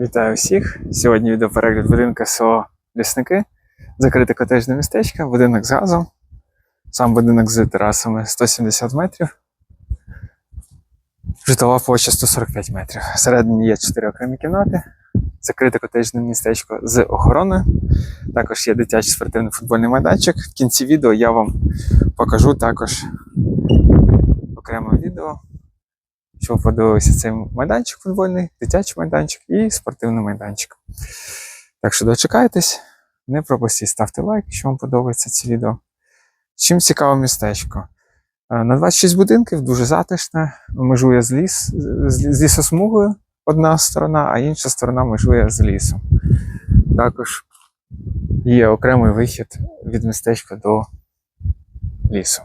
Вітаю всіх! Сьогодні відеоперегляд будинка село Лісники. Закрите котежне містечко, будинок з газом. Сам будинок з терасами 170 метрів. Житлова площа 145 метрів. Всередині є 4 окремі кімнати. Закрите котежне містечко з охороною. Також є дитячий спортивний футбольний майданчик. В кінці відео я вам покажу також окреме відео що ви подивилися цей майданчик футбольний, дитячий майданчик і спортивний майданчик. Так що дочекайтесь, не пропустіть, ставте лайк, якщо вам подобається це відео. Чим цікаве містечко? Е, На 26 будинків дуже затишне, межує з, ліс, з лісосмугою одна сторона, а інша сторона межує з лісом. Також є окремий вихід від містечка до лісу.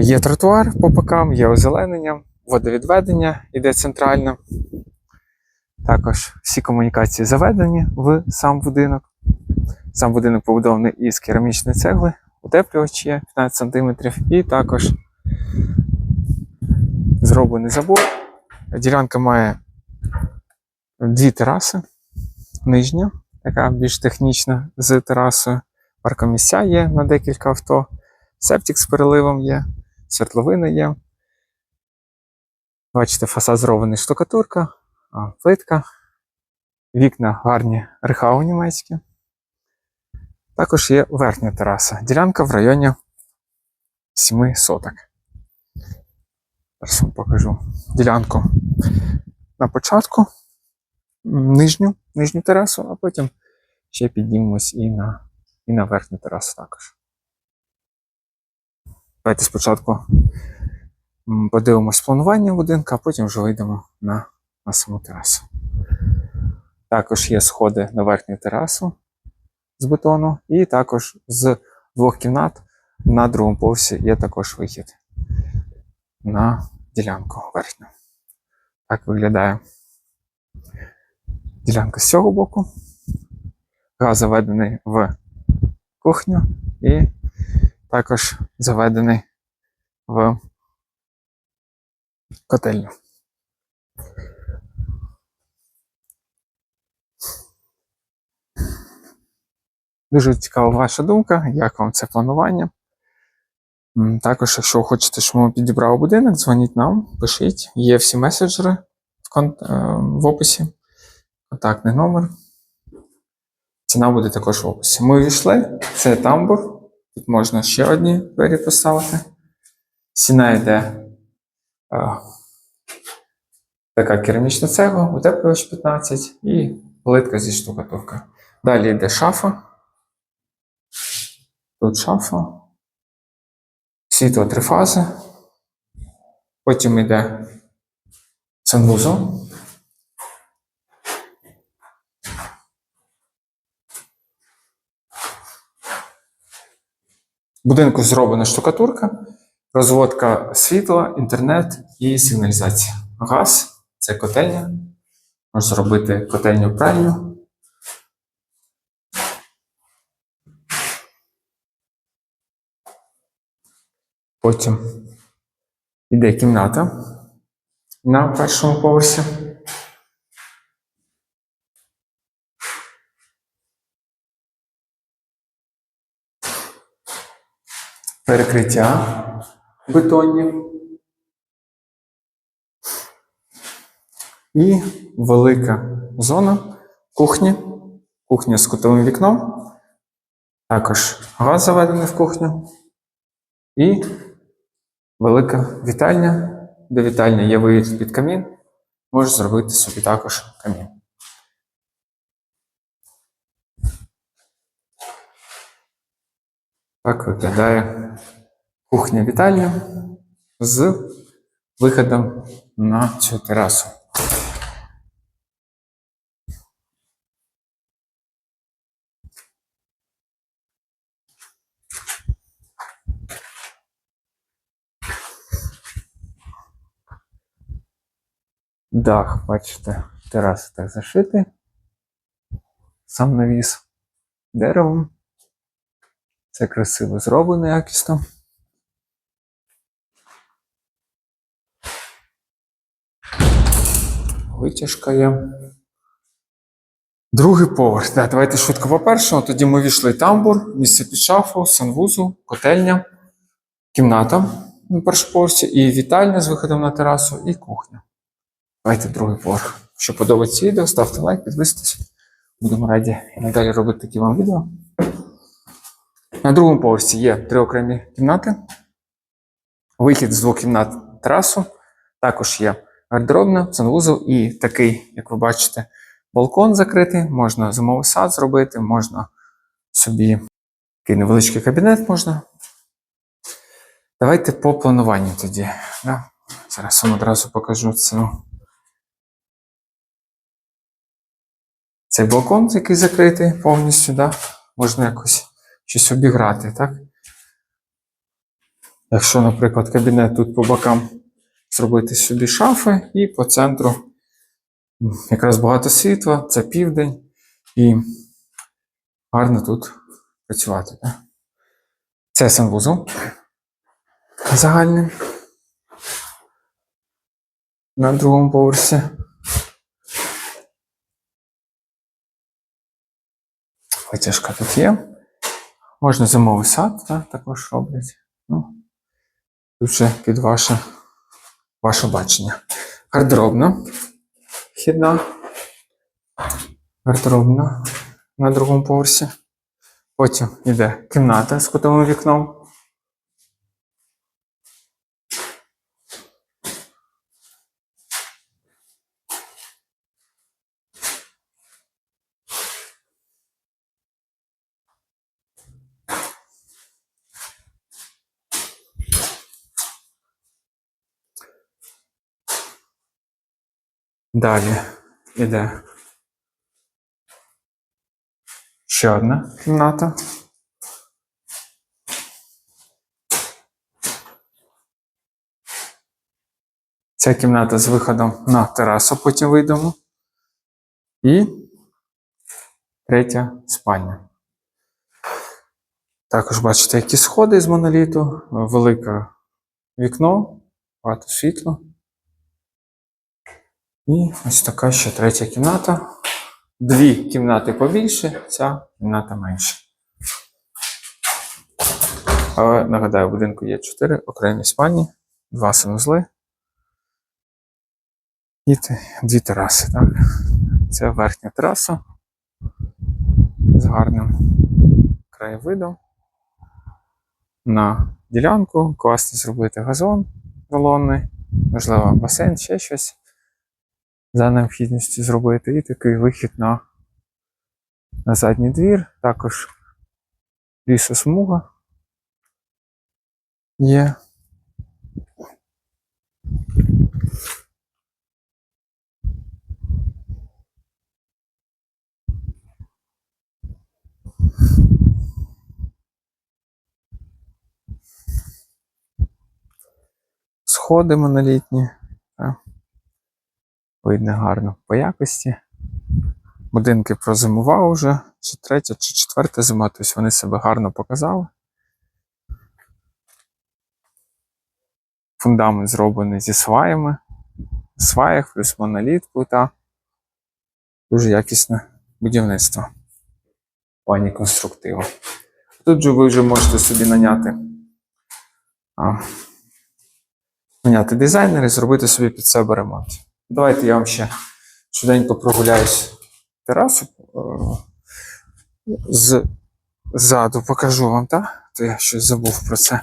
Є тротуар по бокам, є озеленення, водовідведення іде центрально. Також всі комунікації заведені в сам будинок. Сам будинок побудований із керамічної цегли, утеплювач є 15 см, і також зроблений забор. Ділянка має дві тераси. Нижня, яка більш технічна з терасою. Паркомісця є на декілька авто. Септик з переливом є, свердловина є. Бачите, фасад зроблений штукатурка, плитка, вікна гарні рехау німецькі. Також є верхня тераса. Ділянка в районі 7 соток. Зараз вам покажу ділянку на початку, нижню, нижню терасу, а потім ще піднімемось і на, і на верхню терасу також. Давайте спочатку подивимось планування будинка, а потім вже вийдемо на, на саму терасу. Також є сходи на верхню терасу з бетону, і також з двох кімнат на другому поверсі є також вихід на ділянку верхню. Так виглядає ділянка з цього боку. Газ заведений в кухню і також заведений в котельню. Дуже цікава ваша думка, як вам це планування. Також, якщо хочете, щоб ми підібрали будинок, дзвоніть нам, пишіть. Є всі меседжери в, кон- е, в описі, контактний номер. Ціна буде також в описі. Ми війшли, це тамбур. Тут можна ще одні двері поставити. Ціна йде така керамічна цегла, утеплювач 15 і плитка зі штукатуркою. Далі йде шафа. Тут шафа. Світло три фази. Потім йде санвузол. Будинку зроблена штукатурка, розводка світла, інтернет і сигналізація. Газ це котельня. Можна зробити котельню пральню. Потім йде кімната на першому поверсі. Перекриття бетонні. І велика зона кухні. Кухня з кутовим вікном. Також газ заведений в кухню. І велика вітальня. До вітальні є виїзд під камін. Можеш зробити собі також камін. Так виглядає кухня-вітальня з виходом на цю терасу. Дах, бачите, тераса так зашитий. Сам навіс деревом. Це красиво зроблено якісно. Витяжка є. Другий поверх. Да, давайте швидко по першому. Тоді ми війшли тамбур, місце під шафу, санвузол, котельня, кімната на першому поверсі, і вітальня з виходом на терасу, і кухня. Давайте другий поверх. Якщо подобається відео, ставте лайк, підписуйтесь. Будемо раді надалі робити такі вам відео. На другому поверсі є три окремі кімнати. Вихід з двох кімнат на терасу. Також є гардеробна, санвузол і такий, як ви бачите, балкон закритий. Можна зимовий сад зробити, можна собі такий невеличкий кабінет можна. Давайте по плануванню тоді. Да? Зараз вам одразу покажу цю. Цей балкон, який закритий повністю, да? можна якось щось обіграти, так? Якщо, наприклад, кабінет тут по бокам зробити собі шафи і по центру якраз багато світла, це південь, і гарно тут працювати. Так? Це санвузол загальний на другому поверсі. Витяжка тут є. Можна зимовий сад, так, також роблять. Ну, тут вже під ваше, ваше бачення. Гардеробна вхідна. Гардеробна на другому поверсі. Потім йде кімната з кутовим вікном. Далі йде ще одна кімната. Ця кімната з виходом на терасу, потім вийдемо. І третя спальня. Також бачите, які сходи з моноліту, велике вікно, багато світла. І ось така ще третя кімната. Дві кімнати побільше, ця кімната менше. Але нагадаю, в будинку є чотири окремі спальні, два санузли і дві тераси. Так? Це верхня тераса з гарним краєвидом. На ділянку класно зробити газон рулонний, можливо, басейн, ще щось за необхідністю зробити. І такий вихід на, на задній двір. Також лісосмуга є. Сходи монолітні. Видно гарно по якості. Будинки прозимував вже, чи третя, чи четверта зима, тобто вони себе гарно показали. Фундамент зроблений зі сваями. Сваях плюс моноліт, плита. Дуже якісне будівництво в плані конструктиву. Тут же ви вже можете собі наняти, а, наняти дизайнера і зробити собі під себе ремонт. Давайте я вам ще швиденько прогуляюсь терасу. е, ззаду покажу вам, так? То я щось забув про це.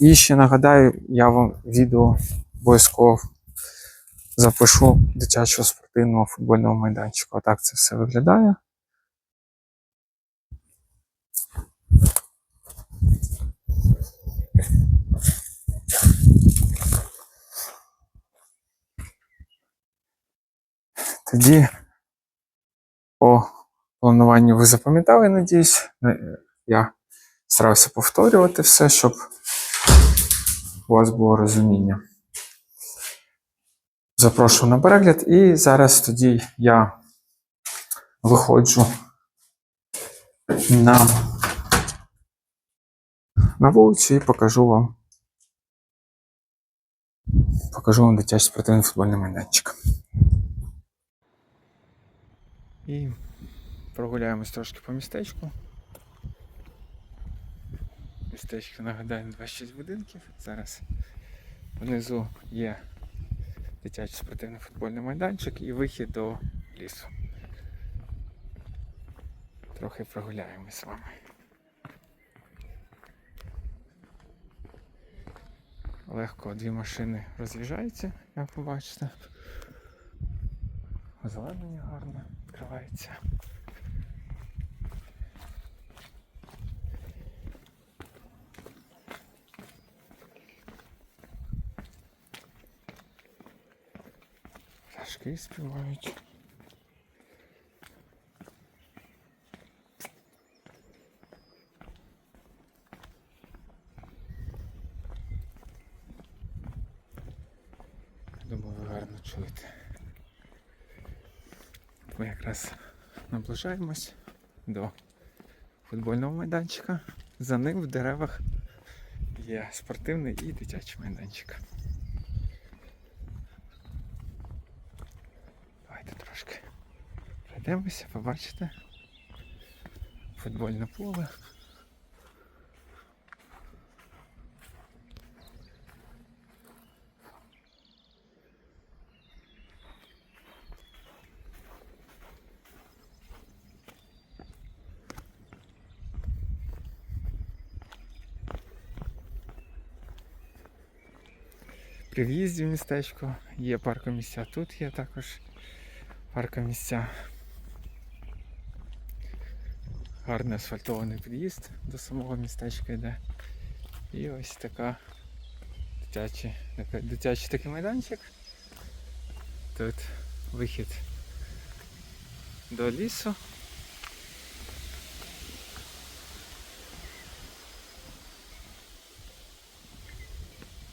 І ще нагадаю, я вам відео обов'язково запишу дитячого спортивного футбольного майданчика. Отак це все виглядає. Тоді по плануванню ви запам'ятали, надіюсь. Е, Я старався повторювати все, щоб у вас було розуміння. Запрошую на перегляд, і зараз тоді я виходжу на, на вулицю і покажу вам. Покажу вам дитячий спортивний футбольний майданчик. І прогуляємось трошки по містечку. Містечко нагадаю 26 будинків. Зараз внизу є дитячий спортивний футбольний майданчик і вихід до лісу. Трохи прогуляємось з вами. Легко дві машини роз'їжджаються, як побачите. Озеленення гарне відкривається. Пташки співають. Думаю, ви гарно чуєте. Ми якраз наближаємось до футбольного майданчика. За ним в деревах є спортивний і дитячий майданчик. Давайте трошки пройдемося, побачите. Футбольне поле. При в'їзді в містечко є паркомісця. Тут є також паркомісця. Гарний асфальтований під'їзд до самого містечка йде. І ось така дитячий, дитячий такий майданчик. Тут вихід до лісу.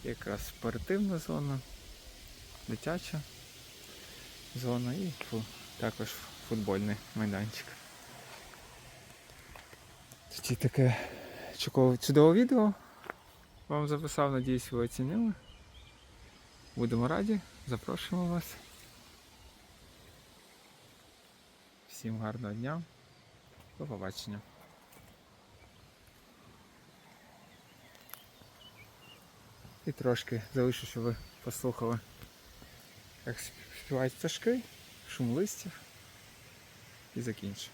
Якраз спортивна зона, дитяча зона і фу- також футбольний майданчик. Тоді таке чудове, відео вам записав, надіюсь, ви оцінили. Будемо раді, запрошуємо вас. Всім гарного дня. До побачення. І трошки залишу, щоб ви послухали, як співають пташки, шум листів і закінчу.